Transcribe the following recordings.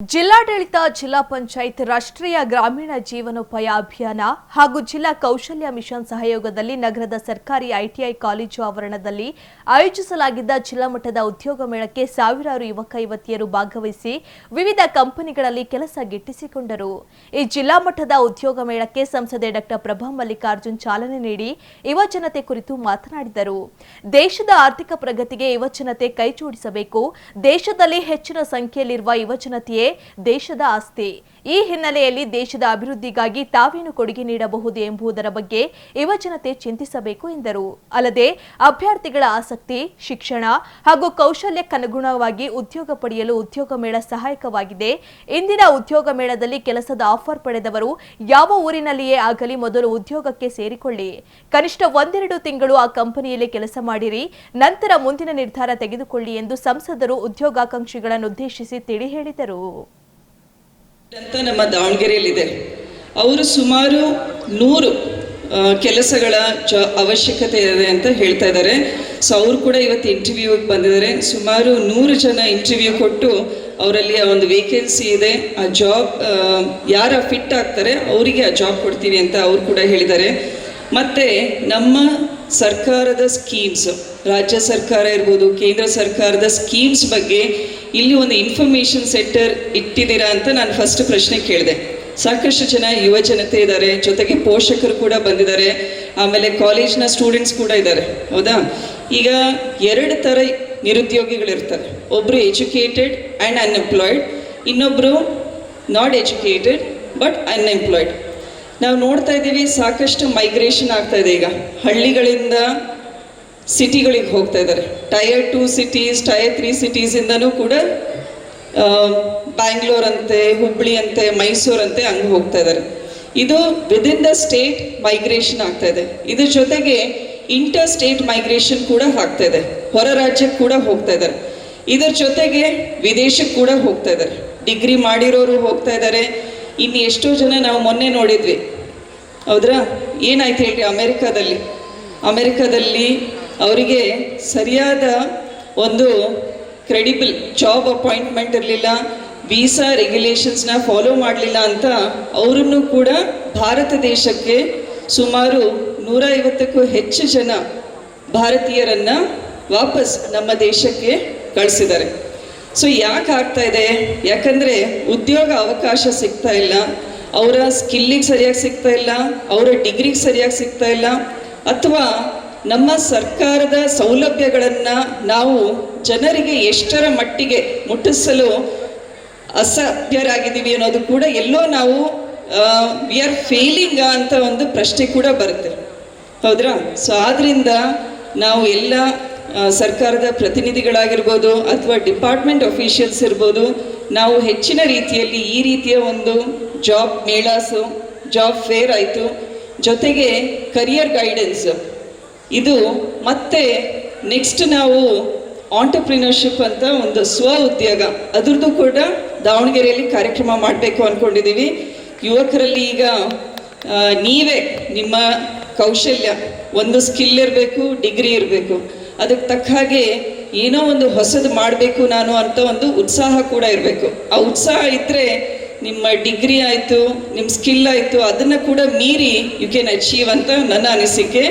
ಜಿಲ್ಲಾಡಳಿತ, ಜಿಲ್ಲಾ ಪಂಚಾಯತ್, ರಾಷ್ಟ್ರೀಯ ಗ್ರಾಮೀಣ ಜೀವನೋಪಾಯ ಅಭಿಯಾನ ಹಾಗೂ ಜಿಲ್ಲಾ ಕೌಶಲ್ಯ ಮಿಷನ್ ಸಹಯೋಗದಲ್ಲಿ ನಗರದ ಸರ್ಕಾರಿ ಐಟಿಐ ಕಾಲೇಜು ಆವರಣದಲ್ಲಿ ಆಯೋಜಿಸಲಾಗಿದ್ದ ಜಿಲ್ಲಾ ಮಟ್ಟದ ಉದ್ಯೋಗ ಮೇಳಕ್ಕೆ ಸಾವಿರಾರು ಯುವಕ, ಯುವತಿಯರು ಭಾಗವಹಿಸಿ ವಿವಿಧ ಕಂಪನಿಗಳಲ್ಲಿ ಕೆಲಸ ಗಿಟ್ಟಿಸಿಕೊಂಡರು. ಈ ಜಿಲ್ಲಾ ಮಟ್ಟದ ಉದ್ಯೋಗ ಮೇಳಕ್ಕೆ ಸಂಸದೆ ಡಾಕ್ಟರ್ ಪ್ರಭಾ ಮಲ್ಲಿಕಾರ್ಜುನ್ ಚಾಲನೆ ನೀಡಿ ಯುವಜನತೆ ಕುರಿತು ಮಾತನಾಡಿದರು. ದೇಶದ ಆರ್ಥಿಕ ಪ್ರಗತಿಗೆ ಯುವಜನತೆ ಕೈಜೋಡಿಸಬೇಕು ದೇಶದಲ್ಲಿ ಹೆಚ್ಚಿನ ಸಂಖ್ಯೆಯಲ್ಲಿರುವ ಯುವಜನತೆಯೇ ದೇಶದ ಆಸ್ತಿ. ಈ ಹಿನ್ನೆಲೆಯಲ್ಲಿ ದೇಶದ ಅಭಿವೃದ್ಧಿಗಾಗಿ ತಾವೇನು ಕೊಡುಗೆ ನೀಡಬಹುದು ಎಂಬುದರ ಬಗ್ಗೆ ಯುವಜನತೆ ಚಿಂತಿಸಬೇಕು ಎಂದರು. ಅಲ್ಲದೆ ಅಭ್ಯರ್ಥಿಗಳ ಆಸಕ್ತಿ, ಶಿಕ್ಷಣ ಹಾಗೂ ಕೌಶಲ್ಯಕ್ಕನುಗುಣವಾಗಿ ಉದ್ಯೋಗ ಪಡೆಯಲು ಉದ್ಯೋಗ ಮೇಳ ಸಹಾಯಕವಾಗಿದೆ. ಇಂದಿನ ಉದ್ಯೋಗ ಮೇಳದಲ್ಲಿ ಕೆಲಸದ ಆಫರ್ ಪಡೆದವರು ಯಾವ ಊರಿನಲ್ಲಿಯೇ ಆಗಲಿ ಮೊದಲು ಉದ್ಯೋಗಕ್ಕೆ ಸೇರಿಕೊಳ್ಳಿ. ಕನಿಷ್ಠ ಒಂದೆರಡು ತಿಂಗಳು ಆ ಕಂಪನಿಯಲ್ಲಿ ಕೆಲಸ ಮಾಡಿರಿ, ನಂತರ ಮುಂದಿನ ನಿರ್ಧಾರ ತೆಗೆದುಕೊಳ್ಳಿ ಎಂದು ಸಂಸದರು ಉದ್ಯೋಗಾಕಾಂಕ್ಷಿಗಳನ್ನು ಉದ್ದೇಶಿಸಿ ತಿಳಿ ಹೇಳಿದರು. ಅಂತ ನಮ್ಮ ದಾವಣಗೆರೆಯಲ್ಲಿದೆ. ಅವರು ಸುಮಾರು ನೂರು ಕೆಲಸಗಳ ಜ ಅವಶ್ಯಕತೆ ಇದೆ ಅಂತ ಹೇಳ್ತಾ ಇದ್ದಾರೆ. ಸೊ ಅವರು ಕೂಡ ಇವತ್ತು ಇಂಟರ್ವ್ಯೂಗೆ ಬಂದಿದ್ದಾರೆ. ಸುಮಾರು ನೂರು ಜನ ಇಂಟರ್ವ್ಯೂ ಕೊಟ್ಟು ಅವರಲ್ಲಿ ಆ ಒಂದು ವೇಕೆನ್ಸಿ ಇದೆ. ಆ ಜಾಬ್ ಯಾರ ಫಿಟ್ ಆಗ್ತಾರೆ, ಅವರಿಗೆ ಆ ಜಾಬ್ ಕೊಡ್ತೀವಿ ಅಂತ ಅವರು ಕೂಡ ಹೇಳಿದ್ದಾರೆ. ಮತ್ತು ನಮ್ಮ ಸರ್ಕಾರದ ಸ್ಕೀಮ್ಸ್ ರಾಜ್ಯ ಸರ್ಕಾರ ಇರ್ಬೋದು, ಕೇಂದ್ರ ಸರ್ಕಾರದ ಸ್ಕೀಮ್ಸ್ ಬಗ್ಗೆ ಇಲ್ಲಿ ಒಂದು ಇನ್ಫಾರ್ಮೇಷನ್ ಸೆಂಟರ್ ಇಟ್ಟಿದ್ದೀರಾ ಅಂತ ನಾನು ಫಸ್ಟ್ ಪ್ರಶ್ನೆ ಕೇಳಿದೆ. ಸಾಕಷ್ಟು ಜನ ಯುವ ಜನತೆ ಇದ್ದಾರೆ, ಜೊತೆಗೆ ಪೋಷಕರು ಕೂಡ ಬಂದಿದ್ದಾರೆ, ಆಮೇಲೆ ಕಾಲೇಜ್ನ ಸ್ಟೂಡೆಂಟ್ಸ್ ಕೂಡ ಇದ್ದಾರೆ, ಹೌದಾ? ಈಗ ಎರಡು ಥರ ನಿರುದ್ಯೋಗಿಗಳಿರ್ತಾರೆ. ಒಬ್ಬರು ಎಜುಕೇಟೆಡ್ ಆ್ಯಂಡ್ ಅನ್ಎಂಪ್ಲಾಯ್ಡ್ ಇನ್ನೊಬ್ಬರು ನಾಟ್ ಎಜುಕೇಟೆಡ್ ಬಟ್ ಅನ್ಎಂಪ್ಲಾಯ್ಡ್ ನಾವು ನೋಡ್ತಾ ಇದ್ದೀವಿ ಸಾಕಷ್ಟು ಮೈಗ್ರೇಷನ್ ಆಗ್ತಾ ಇದೆ ಈಗ. ಹಳ್ಳಿಗಳಿಂದ ಸಿಟಿಗಳಿಗೆ ಹೋಗ್ತಾ ಇದ್ದಾರೆ. Tier two cities tier three ಸಿಟೀಸಿಂದನೂ ಕೂಡ ಬ್ಯಾಂಗ್ಳೂರ್ ಅಂತೆ ಹುಬ್ಳಿ ಅಂತೆ ಮೈಸೂರು ಅಂತೆ ಹಂಗೆ ಹೋಗ್ತಾ ಇದ್ದಾರೆ. ಇದು ವಿದಿನ್ ದ ಸ್ಟೇಟ್ ಮೈಗ್ರೇಷನ್ ಆಗ್ತಾ ಇದೆ. ಇದ್ರ ಜೊತೆಗೆ ಇಂಟರ್ ಸ್ಟೇಟ್ ಮೈಗ್ರೇಷನ್ ಕೂಡ ಆಗ್ತಾ ಇದೆ. ಹೊರ ರಾಜ್ಯಕ್ಕೆ ಕೂಡ ಹೋಗ್ತಾ ಇದ್ದಾರೆ. ಇದರ ಜೊತೆಗೆ ವಿದೇಶಕ್ಕೆ ಕೂಡ ಹೋಗ್ತಾ ಇದ್ದಾರೆ. ಡಿಗ್ರಿ ಮಾಡಿರೋರು ಹೋಗ್ತಾ ಇದ್ದಾರೆ. ಇನ್ನು ಎಷ್ಟೋ ಜನ ನಾವು ಮೊನ್ನೆ ನೋಡಿದ್ವಿ. ಹೌದ್ರಾ? ಏನಾಯ್ತು ಹೇಳ್ರಿ ಅಮೆರಿಕಾದಲ್ಲಿ? ಅಮೆರಿಕಾದಲ್ಲಿ ಅವರಿಗೆ ಸರಿಯಾದ ಒಂದು ಕ್ರೆಡಿಬಲ್ ಜಾಬ್ ಅಪಾಯಿಂಟ್ಮೆಂಟ್ ಇರಲಿಲ್ಲ ವೀಸಾ ರೆಗ್ಯುಲೇಷನ್ಸ್ನ ಫಾಲೋ ಮಾಡಲಿಲ್ಲ ಅಂತ ಅವರನ್ನು ಕೂಡ ಭಾರತ ದೇಶಕ್ಕೆ ಸುಮಾರು ನೂರ ಐವತ್ತಕ್ಕೂ ಹೆಚ್ಚು ಜನ ಭಾರತೀಯರನ್ನು ವಾಪಸ್ ನಮ್ಮ ದೇಶಕ್ಕೆ ಕಳಿಸಿದ್ದಾರೆ. ಸೊ ಯಾಕೆ ಆಗ್ತಾ ಇದೆ? ಯಾಕಂದರೆ ಉದ್ಯೋಗ ಅವಕಾಶ ಸಿಗ್ತಾ ಇಲ್ಲ, ಅವರ ಸ್ಕಿಲ್ಲಿಗೆ ಸರಿಯಾಗಿ ಸಿಗ್ತಾ ಇಲ್ಲ, ಅವರ ಡಿಗ್ರಿಗೆ ಸರಿಯಾಗಿ ಸಿಗ್ತಾ ಇಲ್ಲ, ಅಥವಾ ನಮ್ಮ ಸರ್ಕಾರದ ಸೌಲಭ್ಯಗಳನ್ನು ನಾವು ಜನರಿಗೆ ಎಷ್ಟರ ಮಟ್ಟಿಗೆ ಮುಟ್ಟಿಸಲು ಅಸಭ್ಯರಾಗಿದ್ದೀವಿ ಅನ್ನೋದು ಕೂಡ ಎಲ್ಲೋ ನಾವು ವಿ ಆರ್ ಫೇಲಿಂಗ್ ಅಂತ ಒಂದು ಪ್ರಶ್ನೆ ಕೂಡ ಬರುತ್ತೆ. ಹೌದ್ರಾ? ಸೊ ಆದ್ರಿಂದ ನಾವು ಎಲ್ಲ ಸರ್ಕಾರದ ಪ್ರತಿನಿಧಿಗಳಾಗಿರ್ಬೋದು ಅಥವಾ ಡಿಪಾರ್ಟ್ಮೆಂಟ್ ಅಫಿಷಿಯಲ್ಸ್ ಇರ್ಬೋದು, ನಾವು ಹೆಚ್ಚಿನ ರೀತಿಯಲ್ಲಿ ಈ ರೀತಿಯ ಒಂದು ಜಾಬ್ ಮೇಳಾಸು, ಜಾಬ್ ಫೇರ್ ಆಯಿತು. ಜೊತೆಗೆ ಕರಿಯರ್ ಗೈಡೆನ್ಸ್ ಇದು ಮತ್ತೆ ನೆಕ್ಸ್ಟ್ ನಾವು ಆಂಟರ್ಪ್ರಿನರ್ಶಿಪ್ ಅಂತ ಒಂದು ಸ್ವ ಉದ್ಯೋಗ. ಅದ್ರದ್ದು ಕೂಡ ದಾವಣಗೆರೆಯಲ್ಲಿ ಕಾರ್ಯಕ್ರಮ ಮಾಡಬೇಕು ಅಂದ್ಕೊಂಡಿದ್ದೀವಿ ಯುವಕರಲ್ಲಿ ಈಗ ನೀವೇ ನಿಮ್ಮ ಕೌಶಲ್ಯ, ಒಂದು ಸ್ಕಿಲ್ ಇರಬೇಕು ಡಿಗ್ರಿ ಇರಬೇಕು. ಅದಕ್ಕೆ ತಕ್ಕ ಹಾಗೆ ಏನೋ ಒಂದು ಹೊಸದು ಮಾಡಬೇಕು ನಾನು ಅಂತ ಒಂದು ಉತ್ಸಾಹ ಕೂಡ ಇರಬೇಕು. ಆ ಉತ್ಸಾಹ ಇದ್ದರೆ ನಿಮ್ಮ ಡಿಗ್ರಿ ಆಯಿತು ನಿಮ್ಮ ಸ್ಕಿಲ್ ಆಯಿತು, ಅದನ್ನು ಕೂಡ ಮೀರಿ ಯು ಕ್ಯಾನ್ ಅಚೀವ್ ಅಂತ ನನ್ನ ಅನಿಸಿಕೆ.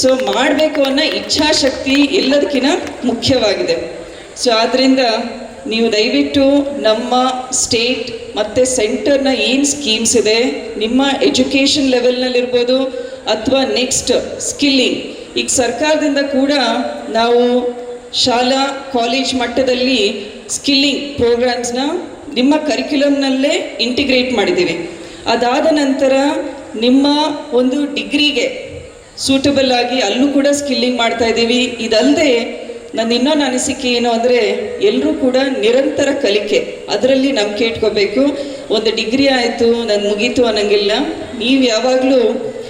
ಸೊ ಮಾಡಬೇಕು ಅನ್ನೋ ಇಚ್ಛಾಶಕ್ತಿ ಎಲ್ಲದಕ್ಕಿಂತ ಮುಖ್ಯವಾಗಿದೆ. ಸೊ ಆದ್ದರಿಂದ ನೀವು ದಯವಿಟ್ಟು ನಮ್ಮ ಸ್ಟೇಟ್ ಮತ್ತು ಸೆಂಟರ್ನ ಏನು ಸ್ಕೀಮ್ಸ್ ಇದೆ, ನಿಮ್ಮ ಎಜುಕೇಷನ್ ಲೆವೆಲ್ನಲ್ಲಿರ್ಬೋದು ಅಥವಾ ನೆಕ್ಸ್ಟ್ ಸ್ಕಿಲ್ಲಿಂಗ್ ಈಗ ಸರ್ಕಾರದಿಂದ ಕೂಡ ನಾವು ಶಾಲಾ ಕಾಲೇಜ್ ಮಟ್ಟದಲ್ಲಿ ಸ್ಕಿಲ್ಲಿಂಗ್ ಪ್ರೋಗ್ರಾಮ್ಸ್ನ ನಿಮ್ಮ ಕರಿಕ್ಯುಲಮ್ನಲ್ಲೇ ಇಂಟಿಗ್ರೇಟ್ ಮಾಡಿದ್ದೀವಿ. ಅದಾದ ನಂತರ ನಿಮ್ಮ ಒಂದು ಡಿಗ್ರಿಗೆ ಸೂಟಬಲ್ ಆಗಿ ಅಲ್ಲೂ ಕೂಡ ಸ್ಕಿಲ್ಲಿಂಗ್ ಮಾಡ್ತಾ ಇದ್ದೀವಿ. ಇದಲ್ಲದೆ ನನ್ನ ಇನ್ನೊಂದು ಅನಿಸಿಕೆ ಏನು ಅಂದರೆ ಎಲ್ಲರೂ ಕೂಡ ನಿರಂತರ ಕಲಿಕೆ, ಅದರಲ್ಲಿ ನಂಬಿಕೆ ಇಟ್ಕೋಬೇಕು ಒಂದು ಡಿಗ್ರಿ ಆಯಿತು ನಾನು ಮುಗೀತು ಅನ್ನೋಂಗಿಲ್ಲ. ನೀವು ಯಾವಾಗಲೂ